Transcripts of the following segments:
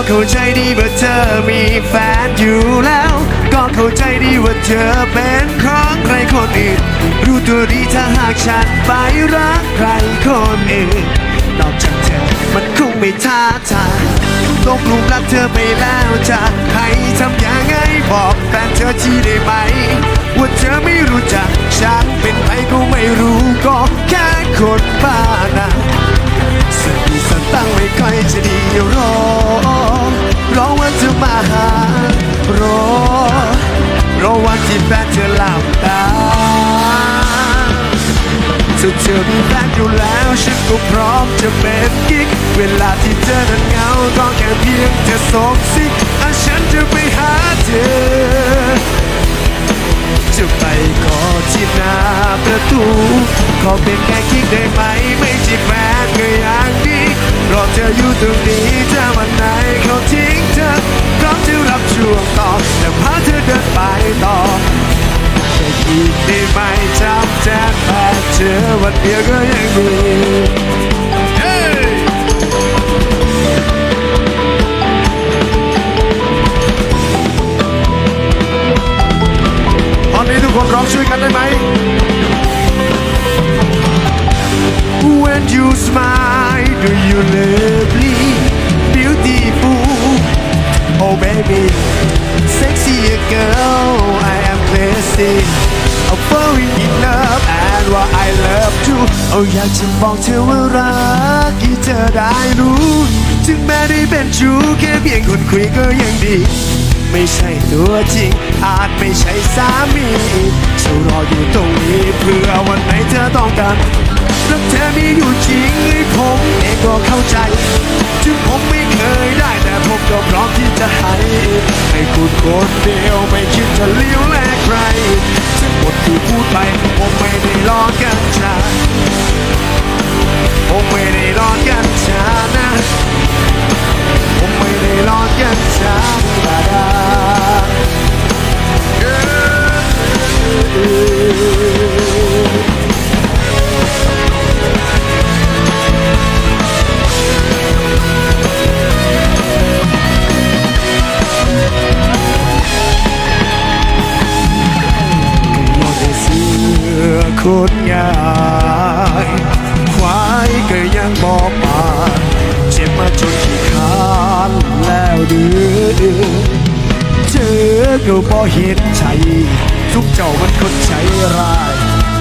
ก็เข้าใจดีว่าเธอมีแฟนอยู่แล้ว ก็เข้าใจดีว่าเธอเป็นของใครคนอื่น รู้ตัวดีถ้าหากฉันไปรักใครคนอื่นนอกจากเธอมันคงไม่ท้าทายตกหลุมรักเธอไปแล้วจะให้ทำยังไงบอกแฟนเธอที่ได้ไหม ว่าเธอไม่รู้จักฉันเป็นใครก็ไม่รู้ก็แค่คนบ้านะ สติสตั้งไม่ค่อยจะดีรอรอวันเธอมาหารอรอวันที่แฟนเธอหลับตาถ้าเธอมีแฟนอยู่แล้วฉันก็พร้อมจะเป็นกิ๊กเวลาที่เธอนั้นเหงาก็แค่เพียงเธอส่งสิกอะฉันจะไปหาเธอ จะไปขอที่หน้าประตู ขอเป็นแค่คิดได้ไหม ไม่ใช่แฟนก็อย่างดีรอเธออยู่ตรงนี้ถ้าวันไหนเขาทิ้งเธอพร้อมจะรับช่วงต่อและพาเธอเดินไปต่อแค่คิดได้ไหมจำแจ้งแฟนเธอวันเดียวก็ยัง โอ้อยากจะบอกเธอว่ารักที่เธอได้รู้ ถึงแม้ได้เป็นชู้แค่เพียงคนคุยก็ยังดี ไม่ใช่ตัวจริง อาจไม่ใช่สามีจะรออยู่ตรงนี้เพื่อวันไหนเธอต้องการรักเธอมีอยู่จริงผมเองก็เข้าใจ ถึงผมไม่เคยได้แต่ผมก็พร้อมที่จะให้ให้คุณคนเดียวไม่คิดจะเลี้ยวแลกใคร ทั้งหมดที่พูดไปผมไม่ได้ล้อกันชาผมไม่ได้ล้อกันชานะผมไม่ได้รอกันช้าดาดาเออ คนง่ายควายก็ยังบอกมาเจ็บมาจนขี้คานแล้วเดือเจอก็บ่เห็นใจ ทุกเจ้ามันคนใจร้าย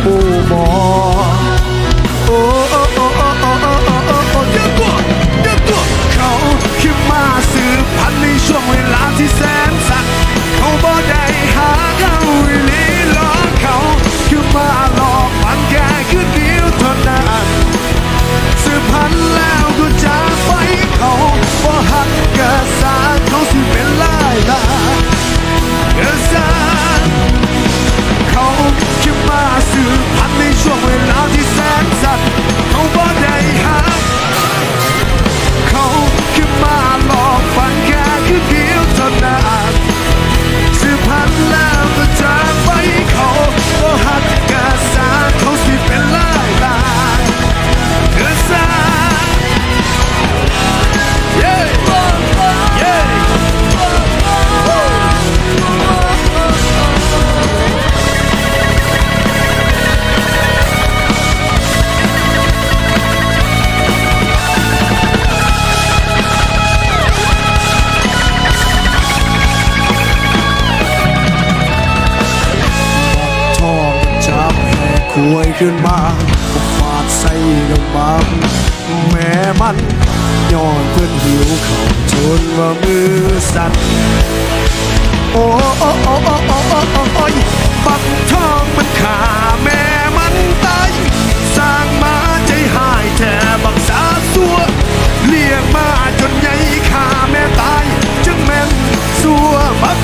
โอ้หมอโอ้โอ้โอ้โอ้โอ้โอ้โอ้โอ้โอ้เดี๋ยวตัวเดี๋ยวตัวเขาคือมาสืบพันในช่วงเวลาที่แสน ควยขึ้นมาก็ฟาดใส่กับมันแม่มันย้อนเพื่อนหิวเขาจนว่ามือสั่นโอ้โอ้โอ้โอ้โอ้โอ้โอ้ยบักทองมันขาแม่มันตายสร้างมาใจหายแท่บักสาสัวเลี้ยงมาจนใหญ่ขาแม่ตายจึงแม่นสัวบัก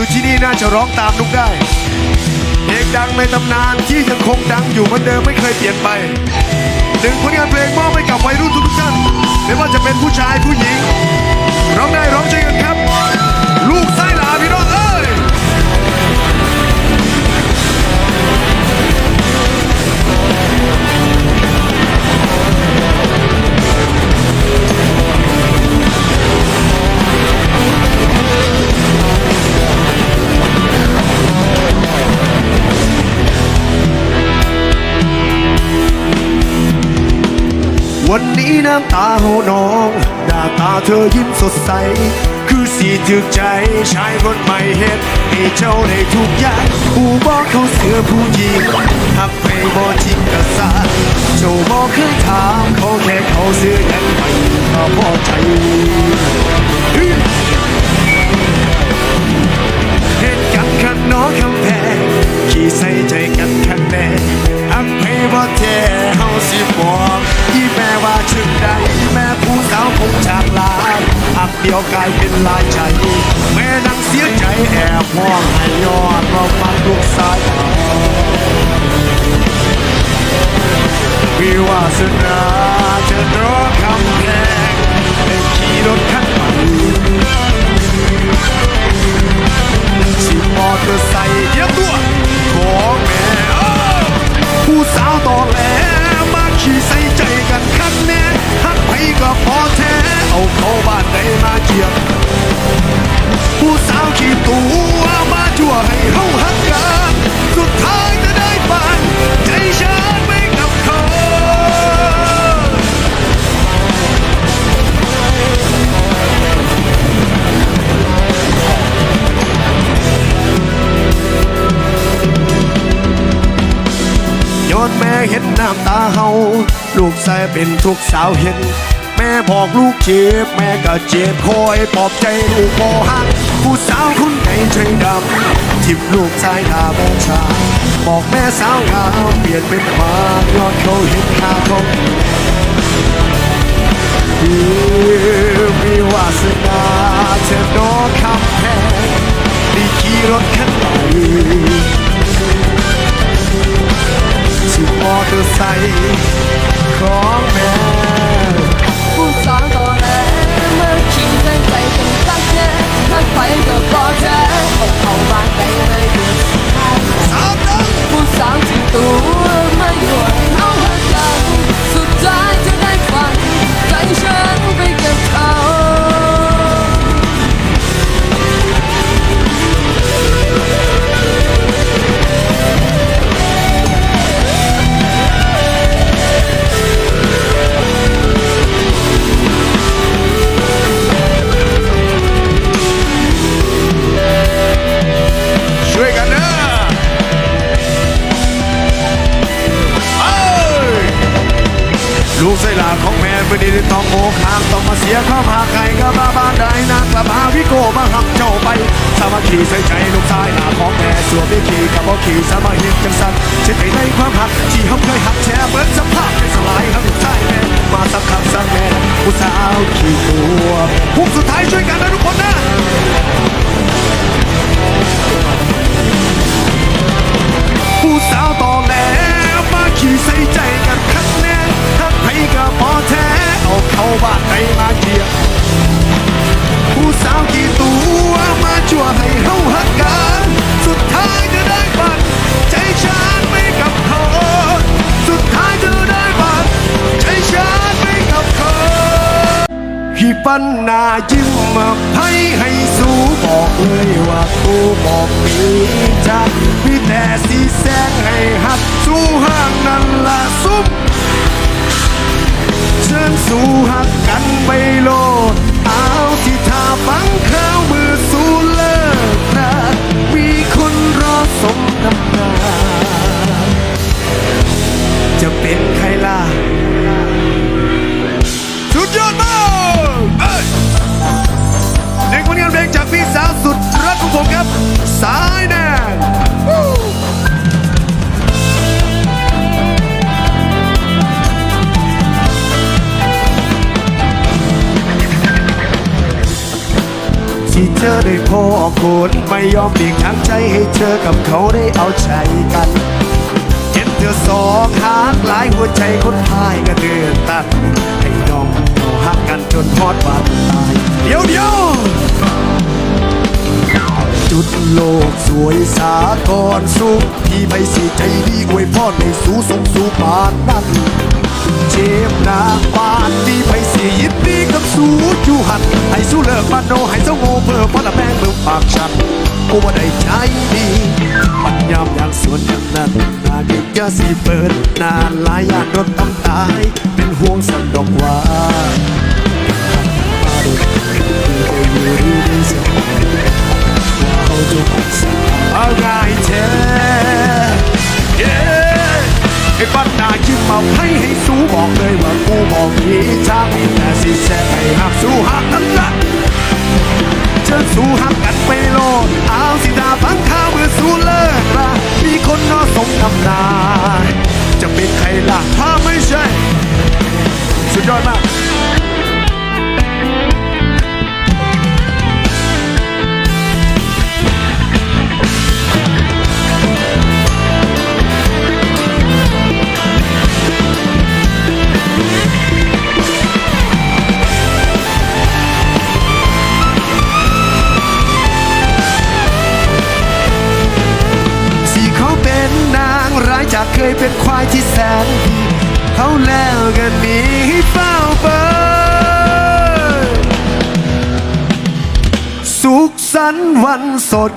อยู่ที่นี่น่าจะร้องตามนุกได้เพลงดังในตำนานที่ยังคงดังอยู่เหมือนเดิมไม่เคยเปลี่ยนไปหนึ่งผลงานเพลงมอบให้กับวัยรุ่นทุกท่านไม่ว่าจะเป็นผู้ชายผู้หญิงร้องได้ น้าโหนอง หน้าตาเธอยิ้มสดใส คือสีถึกใจชายคนใหม่เห็นให้เจ้าในทุกอย่างผู้บอกเขาเสือผู้หญิงหักไปบ่จริงกระสาเจ้าบอกเคยถามเขาแค่เขาเสือยังไม่มาพอใจเหตุกันขันน้องคำแพงขี่ใส่ใจกันขันแน่ กให้บ่แท้เฮาสิบอกที่แม่ว่าชึงใดแม่ผู้สาวคงจากลาอักเดียวกลายเป็นลายใจ แม่นั่งเสียใจแอบมองให้ยอดว่ามันลูกสายวิวาสนาจะน้อคำแพงได้ขี่รถคันใหม่สิมอเตอร์ไซค์เดียวตัว ผู้สาวตอแหลมาขี่ใส่ใจกันคักแน่ฮักไปก็พอแท้เอาเข้าบ้านได้มาเกียบผู้สาวขี่ เฮาลูกชายเป็นทุกสาวเห็น แม่บอกลูกเจ็บแม่ก็เจ็บคอยปลอบใจลูกบอหักผู้สาวคนไหนใจดำทิบลูกชายหน้าโมชาบอกแม่สาวงามเปลี่ยนเป็นหมายอดเขาเห็นค่าเขามีวาสนาเธอน้องคำแพงด้ขี่รถคันใหม่ ตอร์ไซค์ของแม่ผู้สาวต่อแหลเมื่อคิดใจใจเป็นตักแน่ถ้าไปก็พอแท้เอาเข้ามา ไม่ได้ต้องโมคามต้องมาเสียข้าวหาใครก็มาบ้านใดนางกลับหาวิโก้มาหักเจ้าไป สามัคคีใส่ใจลูกชายหาของแม่สวนไม่ขี่กับบ่ขี่สามัคคีจังสันเช่นในความหักที่เขาเคยหักแชร์เหมือนสภาพสลายครับลูกชายแม่มาสักคำสักแม่ผู้สาวขี่ตัวพวกสุดท้ายช่วยกันนะทุกคนนะผู้สาวต่อแหลมาขี่ใส่ใจกันคักแน่ทักให้กับพอแท้เอ บ้านในมาเกียผู้สาวกี่ตัวมาชั่วให้เฮาหักกัน สุดท้ายจะได้บัตรใจฉันไม่กับเขาสุดท้ายจะได้บัตรใจฉันไม่กับเขาพี่ปั้นหน้ายิ้มมาให้ให้สู้บอกเลยว่ากูบอกมีใจมีแต่ เธอได้พอคนไม่ยอมเบี่ยงทางใจให้เธอกับเขาได้เอาใจกันเจ็บเธอสองหากหลายหัวใจคนพายก็เดือดตัดให้น้องเราหักกันจนทอดวันตายเดี๋ยวเดี๋ยว จุดโลกสวยสากรสุขที่ไปสิใจดีอวยพรในสู่สงสู่ปานนั้นเจ็บนาปานดีไปสิยินดีกับสู้จูหันให้สู้เลิกบ้านโนให้เจ้าโง่เพื่อพอละแป้งเมืองปากฉันกูว่าได้ใจดีมันยามอย่างสวนอย่างนั้นนาเก็กยาสีเปิดนานหลายอย่างรถตำตาย เป็นห่วงสันดอกว่ามาดูดูอยู่ดี เสียเขาจะปักษาอะไรเธอ Yeah ไอ้ปัญหายิ้มมาให้ให้สู้บอกเลยว่ากูบอกมีทางมีแต่สิแสให้หักสู้หักนั่นละเชิญสู้หักกันไปโลดเอาสิดาพังข้าวเมื่อสู้เลิกละมีคนนอสมทำนาจะเป็นใครล่ะถ้าไม่ใช่ สุดยอดมาก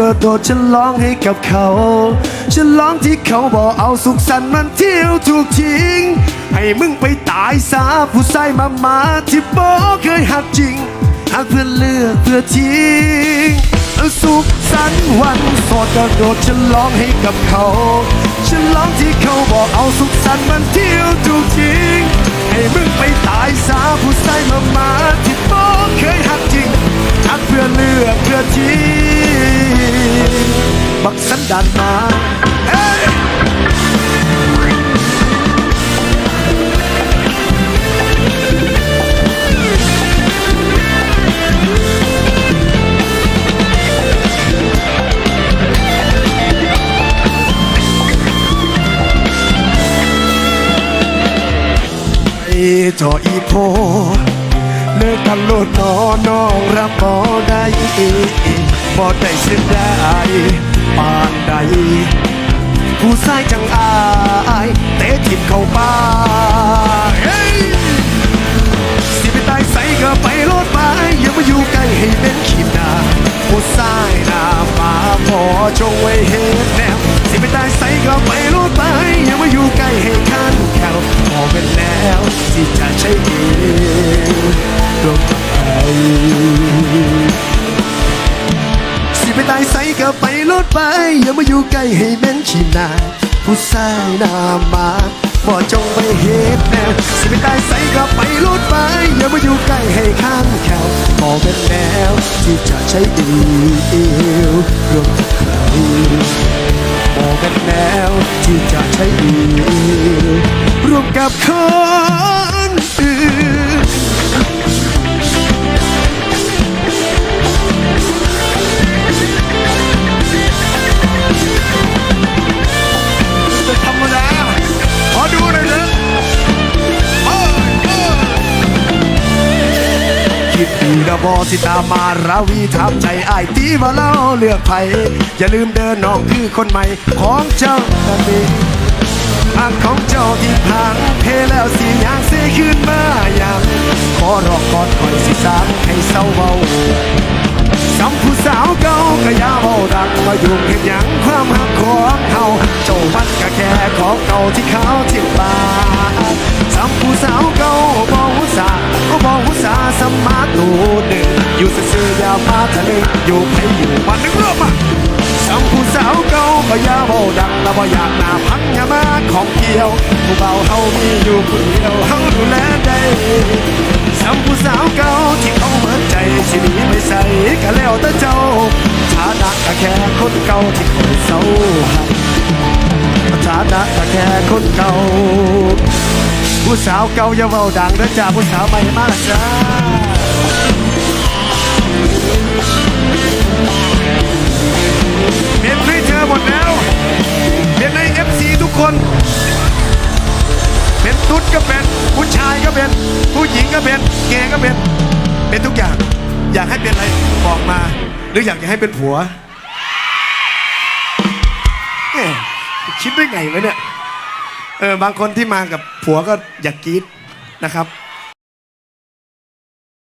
โสดก็โดดฉลองให้กับเขาฉลองที่เขาบอกเอาสุขสันต์มันเที่ยวถูกทิ้ง ให้มึงไปตายซาผู้ใส่มามาที่บอเคยหักจริงหักเพื่อเลือกเพื่อทิ้งสุขสันต์วันโสดกระโดดฉลองให้กับเขาฉลองที่เขาบอกเอาสุขสันต์มันเที่ยวถูกจริงให้มึงไปตายสาผู้ใส่มามาที่บอเคยหักจริงหักเพื่อเลือกเพื่อทิ้ง บักสันดานมาเฮ้ยไอ้จออีโพเลิกกันโลดนอน้องรับบ่ได้ บ่ได้เสียดายปานใด ผู้ชายจังอาย เตะทิมเข้าป่า ขี้นาผู้ชายหน้ามาบ่จงไปเหตุแนวสิไปตายใส่ก็ไปลุดไปอย่ามาอยู่ใกล้ให้ข้างแขวพอเป็นแนวที่จะใช้ดีรวมกับใครบอเป็นแนวที่จะใช้ดีรวมกับคน คิดดีนะบอที่ตามมาราวีทำใจอ้ายตีมาเล่าเลือกไผอย่าลืมเดินน้องคือคนใหม่ของเจ้าตันเองทางของเจ้าที่พังเพแล้วสียางเสียขึ้นมาอย่างขอรอกก่อนคอยสิสางให้เศร้าเบาจำผู้สาวเก่าก็ยาเบาดังมายุ่เห็นหยังความหักของเฮาเจ้ามันก็แค่ของเก่าที่เขาทิ้งมาจำผู้สาวเก่าบอกหุสาก็บา อยู่ไปอยู่มันนึกรอบมาจำผู้สาวเก่าก็ยาเบาดังแล้วบ่อยากหน้าพังยามาของเกี่ยวผู้เบาเฮามีอยู่คนเดียวเฮาดูแลได้สำผู้สาวเก่าที่เขาเหมือนใจสิหนีไม่ใส่ก็แล้วแต่เจ้าฐานะก็แค่คนเก่าที่คอยเศร้าให้ฐานะก็แค่คนเก่าผู้สาวเก่าอย่าเว้าดังเด้อจ้าผู้สาวใหม่มาละจ้า เป็นเกย์ก็เป็น เป็นทุกอย่าง อยากให้เป็นอะไรบอกมา หรืออยากจะให้เป็นผัวคิดได้ไงวะเนี่ยเออบางคนที่มากับผัวก็อยากกรีดนะครับ